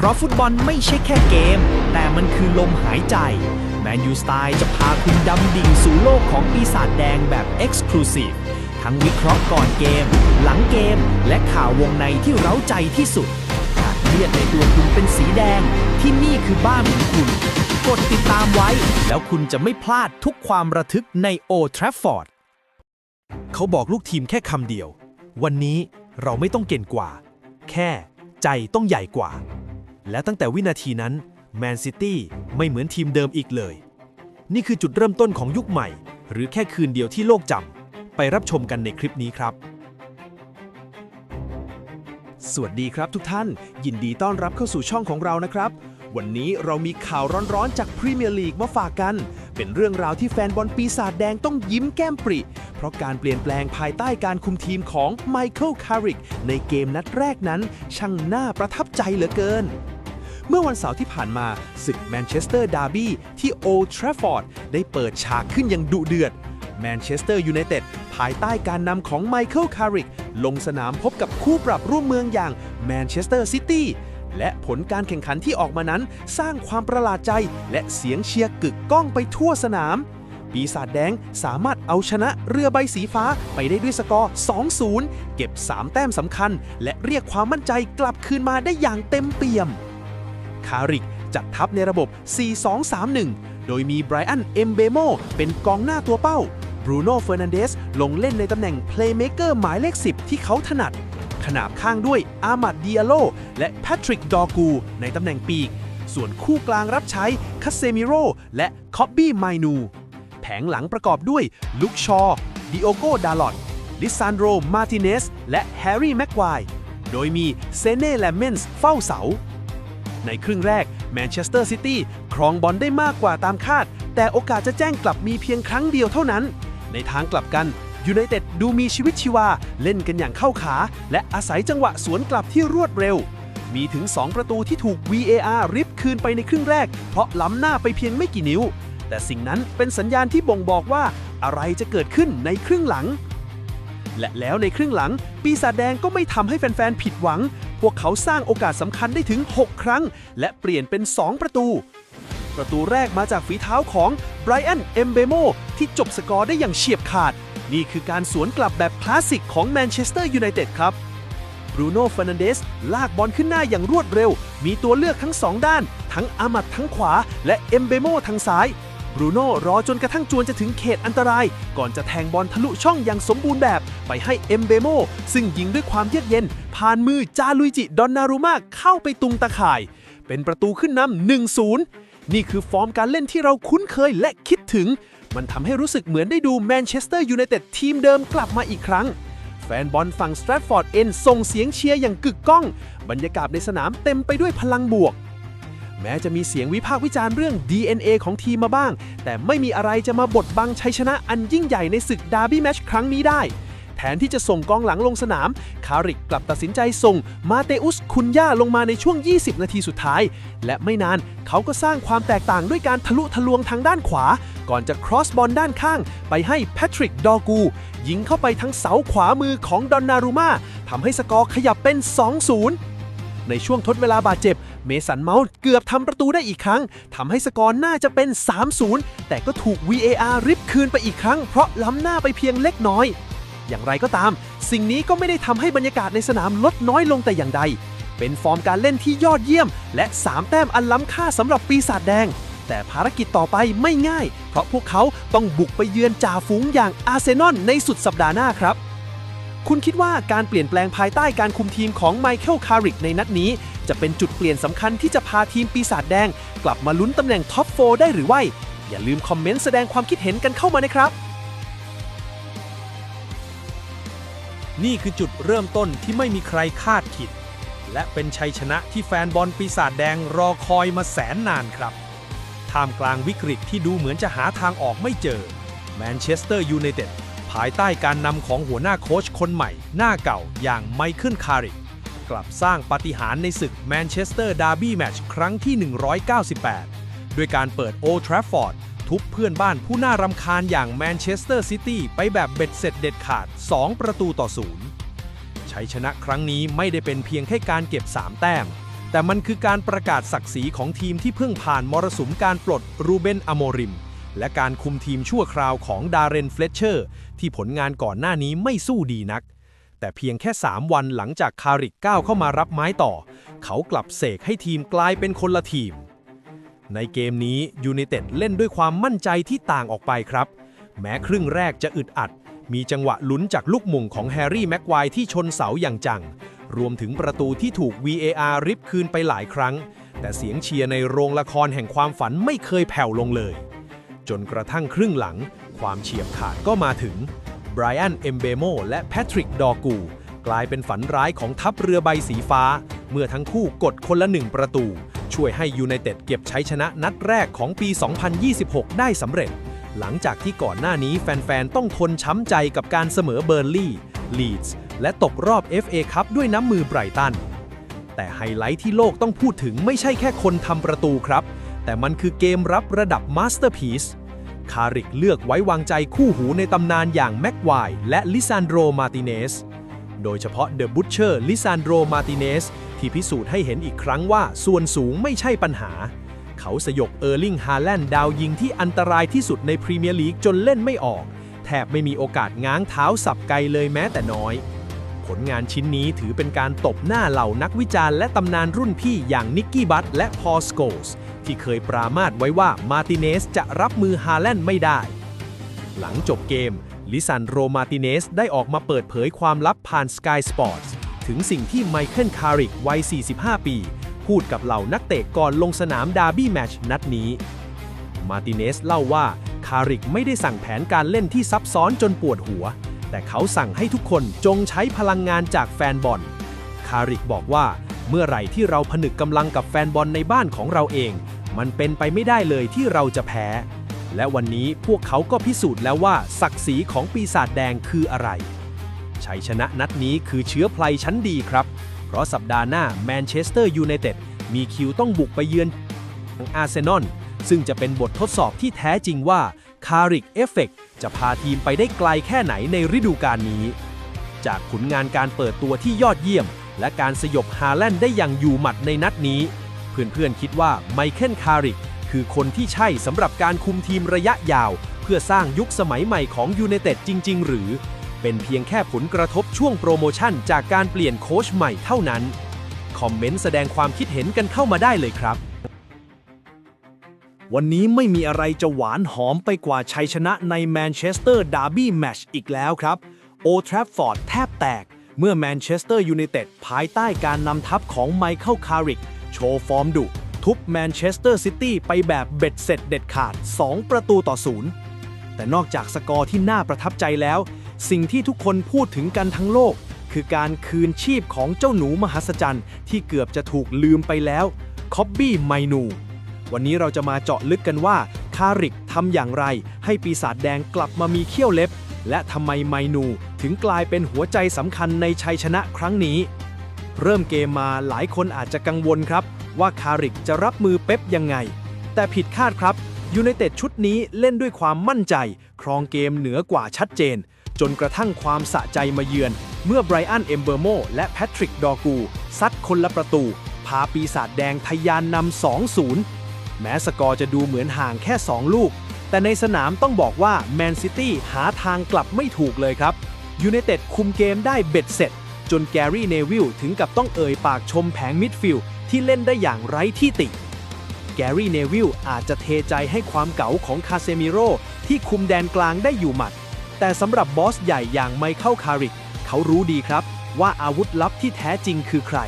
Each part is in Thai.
เพราะฟุตบอลไม่ใช่แค่เกม แต่มันคือลมหายใจ แมนยูสไตล์จะพาคุณดำดิ่งสู่โลกของปีศาจแดงแบบ Exclusive ทั้งวิเคราะห์ก่อนเกม หลังเกม และข่าววงในที่เร้าใจที่สุดหากเลือดในตัวคุณเป็นสีแดง ที่นี่คือบ้านของคุณ กดติดตามไว้ แล้วคุณจะไม่พลาดทุกความระทึกในโอทราฟฟอร์ดเขาบอกลูกทีมแค่คำเดียว วันนี้เราไม่ต้องเก่งกว่า แค่ใจต้องใหญ่กว่า และตั้งแต่วินาทีนั้นแมนซิตี้ไม่เหมือนทีมเดิมอีกเลย นี่คือจุดเริ่มต้นของยุคใหม่ หรือแค่คืนเดียวที่โลกจำไปรับชมกันในคลิปนี้ครับ สวัสดีครับทุกท่าน ยินดีต้อนรับเข้าสู่ช่องของเรานะครับ วันนี้เรามีข่าวร้อนๆจากพรีเมียร์ลีกมาฝากกัน เป็นเรื่องราวที่แฟนบอลปีศาจแดงต้องยิ้มแก้มปริ เพราะการเปลี่ยนแปลงภายใต้การคุมทีมของไมเคิลคาริกในเกมนัดแรกนั้น ช่างน่าประทับใจเหลือเกิน เมื่อวันเสาร์ที่ผ่านมาศึกแมนเชสเตอร์ดาร์บี้ที่โอลด์แทรฟฟอร์ดได้เปิดฉากขึ้นอย่างดุเดือดแมนเชสเตอร์ยูไนเต็ดภายใต้การนำของไมเคิลคาริกลงสนามพบกับคู่ปรับร่วมเมืองอย่างแมนเชสเตอร์ซิตี้และผลการแข่งขันที่ออกมานั้น สร้างความประหลาดใจ และเสียงเชียร์กึกก้องไปทั่วสนาม ปีศาจแดงสามารถเอาชนะเรือใบสีฟ้าไปได้ด้วยสกอร์ 2-0 เก็บ 3 แต้มสำคัญ และเรียกความมั่นใจกลับคืนมาได้อย่างเต็มเปี่ยม คาริกจัดทัพในระบบ 4-2-3-1 โดยมีไบรอัน เอ็มเบโมเป็นกองหน้าตัวเป้า บรูโน่ เฟอร์นันเดส ลงเล่นในตำแหน่งเพลย์เม k เกอร์หมายเลข 10 ที่เขาถนัด ขนาบข้างด้วยอามัดดิอาโล และแพทริก ดอกู ในตำแหน่งปีก ส่วนคู่กลางรับใช้คาเซมิโรและคอบบี้ไมนู แผงหลังประกอบด้วยลุคชอดิโอโกดาลอตลิซานโดมาติเนส และแฮร์รี่ แม็กควาย โดยมีเซเน่ แลมเมนส์เฝ้าเสา ในครึ่งแรกแมนเชสเตอร์ซิตี้ครองบอลได้มากกว่าตามคาด แต่โอกาสจะแจ้งกลับมีเพียงครั้งเดียวเท่านั้น ในทางกลับกันยูไนเต็ดดูมีชีวิตชีวา เล่นกันอย่างเข้าขา และอาศัยจังหวะสวนกลับที่รวดเร็ว มีถึง 2 ประตูที่ถูก VAR ริบคืนไปในครึ่งแรก เพราะล้ำหน้าไปเพียงไม่กี่นิ้ว แต่สิ่งนั้นเป็นสัญญาณที่บ่งบอกว่าอะไรจะเกิดขึ้นในครึ่งหลัง และแล้วในครึ่งหลัง ปีศาจแดงก็ไม่ทำให้แฟนๆ ผิดหวัง พวกเขาสร้างโอกาสสำคัญได้ถึง 6 ครั้ง และเปลี่ยนเป็น 2 ประตู ประตูแรกมาจากฝีเท้าของไบรอัน เอมเบโมที่จบสกอร์ได้อย่างเฉียบขาด นี่คือการสวนกลับแบบคลาสสิกของแมนเชสเตอร์ยูไนเต็ดครับบรูโน่ฟอร์นันเดสลากบอลขึ้นหน้าอย่างรวดเร็ว มีตัวเลือกทั้งสองด้าน ทั้งอามัดทั้งขวา และเอมเบโมทางซ้าย บรูโน่รอจนกระทั่งจวนจะถึงเขตอันตราย ก่อนจะแทงบอลทะลุช่องอย่างสมบูรณ์แบบ ไปให้เอมเบโมซึ่งยิงด้วยความเยือกเย็น ผ่านมือจาลุยจิดอนนารุมาเข้าไปตุงตะข่าย เป็นประตูขึ้นนำ1-0 นี่คือฟอร์มการเล่นที่เราคุ้นเคยและคิดถึง มันทำให้รู้สึกเหมือนได้ดูแมนเชสเตอร์ยูไนเต็ดทีมเดิมกลับมาอีกครั้งแฟนบอลฝั่งสแตรทฟอร์ดเอ็นส่งเสียงเชียร์อย่างกึกก้อง บรรยากาศในสนามเต็มไปด้วยพลังบวก แม้จะมีเสียงวิพากษ์วิจารณ์เรื่อง DNA ของทีมมาบ้าง แต่ไม่มีอะไรจะมาบดบังชัยชนะอันยิ่งใหญ่ในศึกดาร์บี้แมชครั้งนี้ได้ แทนที่จะส่งกองหลังลงสนาม คาริกกลับตัดสินใจส่งมาเตอุสคุนย่าลงมาในช่วง 20 นาทีสุดท้าย และไม่นานเขาก็สร้างความแตกต่างด้วยการทะลุทะลวงทางด้านขวา ก่อนจะครอสบอลด้านข้าง ไปให้แพทริกดอกู ยิงเข้าไปทั้งเสาขวามือของดอนนารุมาทำให้สกอร์ขยับเป็น 2-0 ในช่วงทดเวลาบาดเจ็บ เมสันเมาส์เกือบทำประตูได้อีกครั้งทำให้สกอร์น่าจะเป็น 3-0 แต่ก็ถูก VAR ริบคืนไปอีกครั้ง เพราะล้ำหน้าไปเพียงเล็กน้อย อย่างไรก็ตาม สิ่งนี้ก็ไม่ได้ทำให้บรรยากาศในสนามลดน้อยลงแต่อย่างใด เป็นฟอร์มการเล่นที่ยอดเยี่ยม และ 3 แต้มอันล้ำค่าสำหรับปีศาจแดง แต่ภารกิจต่อไปไม่ง่าย เพราะพวกเขาต้องบุกไปเยือนจ่าฝูงอย่างอาร์เซนอลในสุดสัปดาห์หน้าครับ คุณคิดว่าการเปลี่ยนแปลงภายใต้การคุมทีมของไมเคิลคาริกในนัดนี้ จะเป็นจุดเปลี่ยนสำคัญที่จะพาทีมปีศาจแดง กลับมาลุ้นตำแหน่งท็อปโฟได้หรือไม่อย่าลืมคอมเมนต์แสดงความคิดเห็นกันเข้ามานะครับ นี่คือจุดเริ่มต้นที่ไม่มีใครคาดคิด และเป็นชัยชนะที่แฟนบอลปีศาจแดงรอคอยมาแสนนานครับท่ามกลางวิกฤตที่ดูเหมือนจะหาทางออกไม่เจอแมนเชสเตอร์ยูไนเต็ด ภายใต้การนำของหัวหน้าโค้ชคนใหม่ หน้าเก่าอย่างไมเคิลคาริกกลับสร้างปาฏิหาริย์ในศึกแมนเชสเตอร์ดาร์บี้แมตช์ครั้งที่ 198 ด้วยการเปิดโอทราฟฟอร์ดทุบเพื่อนบ้านผู้น่ารำคาญอย่างแมนเชสเตอร์ซิตี้ไปแบบเบ็ดเสร็จเด็ดขาด 2 ประตูต่อศูนย์ชัยชนะครั้งนี้ไม่ได้เป็นเพียงแค่การเก็บ 3 แต้ม แต่มันคือการประกาศศักดิ์ศรีของทีมที่เพิ่งผ่านมรสุมการปลดรูเบนอโมริม และการคุมทีมชั่วคราวของดาร์เรนเฟลเชอร์ที่ผลงานก่อนหน้านี้ไม่สู้ดีนัก แต่เพียงแค่ 3 วันหลังจากคาริกก้าวเข้ามารับไม้ต่อ เขากลับเสกให้ทีมกลายเป็นคนละทีม ในเกมนี้ยูไนเต็ดเล่นด้วยความมั่นใจที่ต่างออกไปครับ แม้ครึ่งแรกจะอึดอัด มีจังหวะลุ้นจากลูกหม่งของแฮร์รี่แม็กไวที่ชนเสาอย่างจัง รวมถึงประตูที่ถูก VAR ริบคืนไปหลายครั้ง แต่เสียงเชียร์ในโรงละครแห่งความฝันไม่เคยแผ่วลงเลย จนกระทั่งครึ่งหลัง ความเฉียบขาดก็มาถึงไบรอันเอมเบโมและแพทริกดอกูกลายเป็นฝันร้ายของทัพเรือใบสีฟ้า เมื่อทั้งคู่กดคนละหนึ่งประตู ช่วยให้ยูไนเต็ดเก็บใชัยชนะนัดแรกของปี 2026 ได้สำเร็จ หลังจากที่ก่อนหน้านี้แฟน ๆ ต้องทนช้ำใจกับการเสมอเบอร์ลี่ ลีดส์ และตกรอบ FA คัพด้วยน้ำมือไบรตัน แต่ไฮไลท์ที่โลกต้องพูดถึงไม่ใช่แค่คนทำประตูครับ แต่มันคือเกมรับระดับมาสเตอร์พีซ คาริกเลือกไว้วางใจคู่หูในตำนานอย่างแม็กไวร์และลิซานโดมาติเนส โดยเฉพาะเดอะบุชเชอร์ลิซานโดมาติเนสที่พิสูจน์ให้เห็นอีกครั้งว่าส่วนสูงไม่ใช่ปัญหา เขาสยบเออร์ลิงฮาแลนด์ดาวยิงที่อันตรายที่สุดในพรีเมียร์ลีกจนเล่นไม่ออก แทบไม่มีโอกาสง้างเท้าสับไกลเลยแม้แต่น้อย ผลงานชิ้นนี้ถือเป็นการตบหน้าเหล่านักวิจารณ์และตำนานรุ่นพี่อย่างนิกกี้บัตและพอลสโกสที่เคยปรามาสไว้ว่ามาติเนสจะรับมือฮาแลนด์ไม่ได้ หลังจบเกม ลิซันโรมาติเนสได้ออกมาเปิดเผยความลับผ่าน Sky Sports ถึงสิ่งที่ไมเคิลคาริกวัย 45 ปี พูดกับเหล่านักเตะก่อนลงสนามดาร์บี้แมตช์นัดนี้ มาติเนสเล่าว่าคาริกไม่ได้สั่งแผนการเล่นที่ซับซ้อนจนปวดหัว แต่เขาสั่งให้ทุกคนจงใช้พลังงานจากแฟนบอล คาริกบอกว่าเมื่อไหร่ที่เราผนึกกำลังกับแฟนบอลในบ้านของเราเอง มันเป็นไปไม่ได้เลยที่เราจะแพ้ และวันนี้พวกเขาก็พิสูจน์แล้วว่า ศักดิ์ศรีของปีศาจแดงคืออะไรชัยชนะนัดนี้คือเชื้อไพลชั้นดีครับ เพราะสัปดาห์หน้าแมนเชสเตอร์ยูไนเต็ดมีคิวต้องบุกไปเยือนอาร์เซนอลซึ่งจะเป็นบททดสอบที่แท้จริงว่าคาริกเอฟเฟก จะพาทีมไปได้ไกลแค่ไหนในฤดูกาลนี้ จากผลงานการเปิดตัวที่ยอดเยี่ยม และการสยบฮาแลนด์ได้อย่างอยู่หมัดในนัดนี้ เพื่อนๆคิดว่าไมเคิลคาริกคือคนที่ใช่สำหรับการคุมทีมระยะยาว เพื่อสร้างยุคสมัยใหม่ของยูไนเต็ดจริง ๆ หรือ เป็นเพียงแค่ผลกระทบช่วงโปรโมชั่นจากการเปลี่ยนโค้ชใหม่เท่านั้น คอมเมนต์แสดงความคิดเห็นกันเข้ามาได้เลยครับ วันนี้ไม่มีอะไรจะหวานหอมไปกว่าชัยชนะในแมนเชสเตอร์ดาร์บี้แมชอีกแล้วครับโอทราฟฟอร์ดแทบแตก เมื่อแมนเชสเตอร์ยูไนเต็ดภายใต้การนำทัพของไมเคิลคาริก โชว์ฟอร์มดุ ทุบแมนเชสเตอร์ซิตี้ไปแบบเบ็ดเสร็จเด็ดขาด 2 ประตูต่อศูนย์แต่นอกจากสกอร์ที่น่าประทับใจแล้ว สิ่งที่ทุกคนพูดถึงกันทั้งโลก คือการคืนชีพของเจ้าหนูมหัศจรรย์ที่เกือบจะถูกลืมไปแล้วคอบบี้ไมนู วันนี้เราจะมาเจาะลึกกันว่า คาริกทำอย่างไร ให้ปีศาจแดงกลับมามีเขี้ยวเล็บ และทำไมไมนูถึงกลายเป็นหัวใจสำคัญในชัยชนะครั้งนี้ เริ่มเกมมาหลายคนอาจจะกังวลครับ ว่าคาริกจะรับมือเป๊ปยังไง แต่ผิดคาดครับยูไนเต็ดชุดนี้เล่นด้วยความมั่นใจ ครองเกมเหนือกว่าชัดเจน จนกระทั่งความสะใจมาเยือน เมื่อไบรอันเอมเบอร์โมและแพทริกดอกูซัดคนละประตู พาปีศาจแดงทะยานนำ 2-0 แม้สกอร์จะดูเหมือนห่างแค่ 2 ลูก แต่ในสนามต้องบอกว่าแมนซิตี้หาทางกลับไม่ถูกเลยครับยูไนเต็ดคุมเกมได้เบ็ดเสร็จ จนแกรี่เนวิลถึงกับต้องเอ่ยปากชมแผงมิดฟิลด์ที่เล่นได้อย่างไร้ที่ติ แกรี่เนวิลอาจจะเทใจให้ความเก๋าของคาเซมิโร่ที่คุมแดนกลางได้อยู่หมัด แต่สำหรับบอสใหญ่อย่างไมเคิลคาริกเขารู้ดีครับว่าอาวุธลับที่แท้จริงคือใคร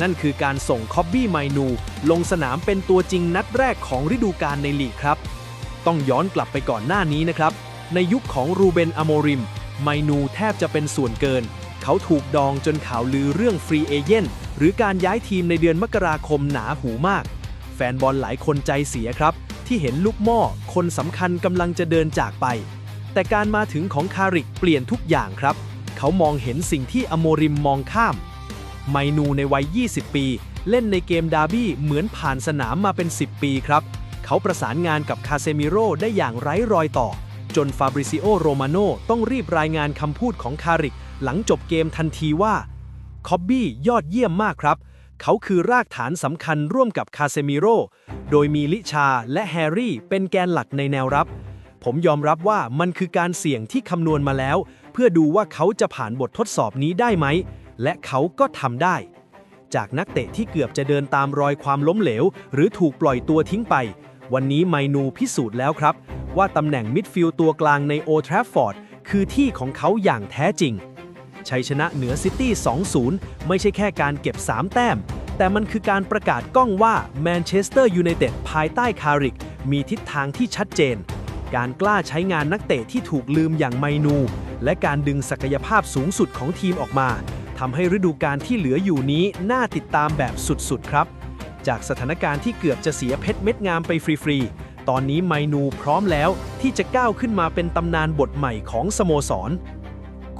นั่นคือการส่งคอบบี้ไมนู ลงสนามเป็นตัวจริงนัดแรกของฤดูกาลในลีกครับ ต้องย้อนกลับไปก่อนหน้านี้นะครับ ในยุคของรูเบนอโมริม ไมนูแทบจะเป็นส่วนเกิน เขาถูกดองจนข่าวลือเรื่องฟรีเอเจนหรือการย้ายทีมในเดือนมกราคมหนาหูมาก แฟนบอลหลายคนใจเสียครับ ที่เห็นลูกหม้อคนสำคัญกำลังจะเดินจากไป แต่การมาถึงของคาริกเปลี่ยนทุกอย่างครับ เขามองเห็นสิ่งที่อโมริมมองข้าม ไมนูในวัย 20 ปี เล่นในเกมดาร์บี้เหมือนผ่านสนามมาเป็น 10 ปีครับ เขาประสานงานกับคาเซมิโร่ได้อย่างไร้รอยต่อ จนฟาบริซิโอโรมาโนต้องรีบรายงานคำพูดของคาริก หลังจบเกมทันทีว่าคอบบี้ยอดเยี่ยมมากครับ เขาคือรากฐานสำคัญร่วมกับคาเซมิโรโดยมีลิชาและแฮร์รี่เป็นแกนหลักในแนวรับ ผมยอมรับว่ามันคือการเสี่ยงที่คำนวณมาแล้ว เพื่อดูว่าเขาจะผ่านบททดสอบนี้ได้ไหม และเขาก็ทำได้ จากนักเตะที่เกือบจะเดินตามรอยความล้มเหลว หรือถูกปล่อยตัวทิ้งไป วันนี้ไมนูพิสูจน์แล้วครับ ว่าตำแหน่งมิดฟิลด์ตัวกลางในโอทราฟฟอร์ดคือที่ของเขาอย่างแท้จริง ชัยชนะเหนือซิตี้ 2-0 ไม่ใช่แค่การเก็บ 3 แต้ม แต่มันคือการประกาศก้องว่าแมนเชสเตอร์ยูไนเต็ดภายใต้คาริก มีทิศทางที่ชัดเจน การกล้าใช้งานนักเตะที่ถูกลืมอย่างไมนู และการดึงศักยภาพสูงสุดของทีมออกมา ทำให้ฤดูกาลที่เหลืออยู่นี้น่าติดตามแบบสุดๆครับ จากสถานการณ์ที่เกือบจะเสียเพชรเม็ดงามไปฟรีๆ ตอนนี้ไมนูพร้อมแล้วที่จะก้าวขึ้นมาเป็นตำนานบทใหม่ของสโมสร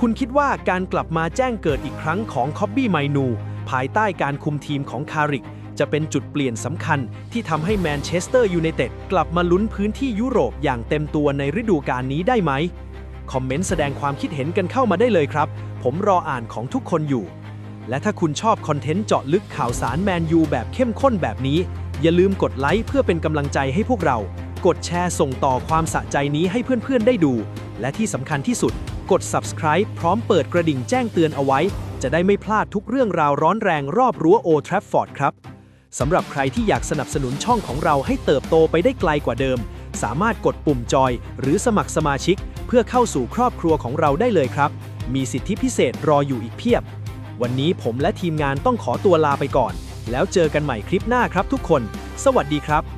คุณคิดว่าการกลับมาแจ้งเกิดอีกครั้งของคอบบี้ไมนู ภายใต้การคุมทีมของคาริก จะเป็นจุดเปลี่ยนสำคัญที่ทำให้แมนเชสเตอร์ยูไนเต็ดกลับมาลุ้นพื้นที่ยุโรปอย่างเต็มตัวในฤดูกาลนี้ได้ไหมคอมเมนต์แสดงความคิดเห็นกันเข้ามาได้เลยครับ ผมรออ่านของทุกคนอยู่ และถ้าคุณชอบคอนเทนต์เจาะลึกข่าวสารแมนยูแบบเข้มข้นแบบนี้ อย่าลืมกดไลค์เพื่อเป็นกำลังใจให้พวกเรา กดแชร์ส่งต่อความสะใจนี้ให้เพื่อนๆได้ดู และที่สำคัญที่สุด กด subscribe พร้อมเปิดกระดิ่งแจ้งเตือนเอาไว้ จะได้ไม่พลาดทุกเรื่องราวร้อนแรงรอบรั้วโอทราฟฟอร์ดครับสำหรับใครที่อยากสนับสนุนช่องของเราให้เติบโตไปได้ไกลกว่าเดิม สามารถกดปุ่มจอย หรือสมัครสมาชิก เพื่อเข้าสู่ครอบครัวของเราได้เลยครับ มีสิทธิพิเศษรออยู่อีกเพียบ วันนี้ผมและทีมงานต้องขอตัวลาไปก่อน แล้วเจอกันใหม่คลิปหน้าครับทุกคน สวัสดีครับ